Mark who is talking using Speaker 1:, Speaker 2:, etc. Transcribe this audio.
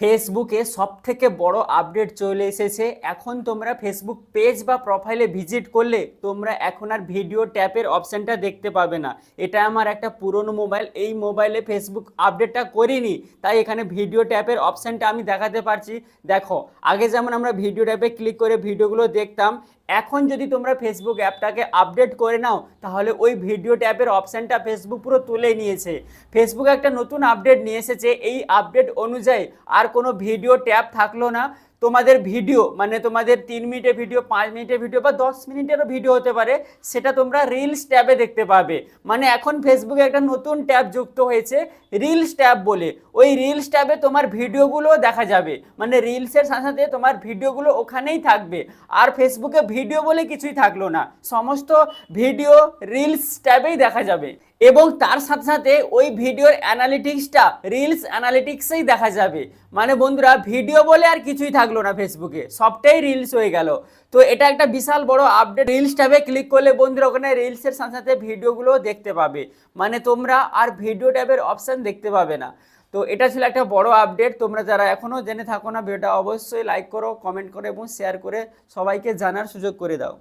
Speaker 1: ফেসবুকে সব থেকে বড় আপডেট চলে এসেছে। এখন তোমরা ফেসবুক পেজ বা প্রোফাইলে ভিজিট করলে তোমরা এখন আর ভিডিও ট্যাপের অপশানটা দেখতে পাবে না। এটা আমার একটা পুরনো মোবাইল, এই মোবাইলে ফেসবুক আপডেটটা করিনি, তাই এখানে ভিডিও ট্যাপের অপশানটা আমি দেখাতে পারছি। দেখো, আগে যেমন আমরা ভিডিও ট্যাপে ক্লিক করে ভিডিওগুলো দেখতাম এখন যদি তোমরা ফেসবুক অ্যাপটাকে আপডেট করে নাও, তাহলে ওই ভিডিও ট্যাপের অপশানটা ফেসবুক পুরো তুলে নিয়েছে। ফেসবুক একটা নতুন আপডেট নিয়ে এসেছে। এই আপডেট অনুযায়ী আর কোনো ভিডিও ট্যাপ থাকল না। তোমাদের ভিডিও মানে তোমাদের তিন মিনিটের ভিডিও, পাঁচ মিনিটের ভিডিও বা দশ মিনিটেরও ভিডিও হতে পারে, সেটা তোমরা রিলস ট্যাবে দেখতে পাবে। মানে এখন ফেসবুকে একটা নতুন ট্যাব যুক্ত হয়েছে রিলস ট্যাব বলে। ওই রিলস ট্যাবে তোমার ভিডিওগুলোও দেখা যাবে। মানে রিলসের সাথে সাথে তোমার ভিডিওগুলো ওখানেই থাকবে। আর ফেসবুকে ভিডিও বলে কিছুই থাকল না। সমস্ত ভিডিও রিলস ট্যাবেই দেখা যাবে। এবং তার সাথে সাথে ওই ভিডিওর অ্যানালিটিক্সটা রিলস অ্যানালিটিক্সেই দেখা যাবে। মানে বন্ধুরা ভিডিও বলে আর কিছুই থাকল না ফেসবুকে সবটাই রিলস হয়ে গেল। তো এটা একটা বিশাল বড় আপডেট রিলস ট্যাবে ক্লিক করলে বন্ধুরা ওখানে রিলসের সাথে সাথে ভিডিওগুলো দেখতে পাবে। মানে তোমরা আর ভিডিও ট্যাবের অপশান দেখতে পাবে না। তো এটা ছিল একটা বড় আপডেট তোমরা যারা এখনও জেনে থাকো না ভিডিওটা অবশ্যই লাইক করো কমেন্ট করো এবং শেয়ার করে সবাইকে জানার সুযোগ করে দাও।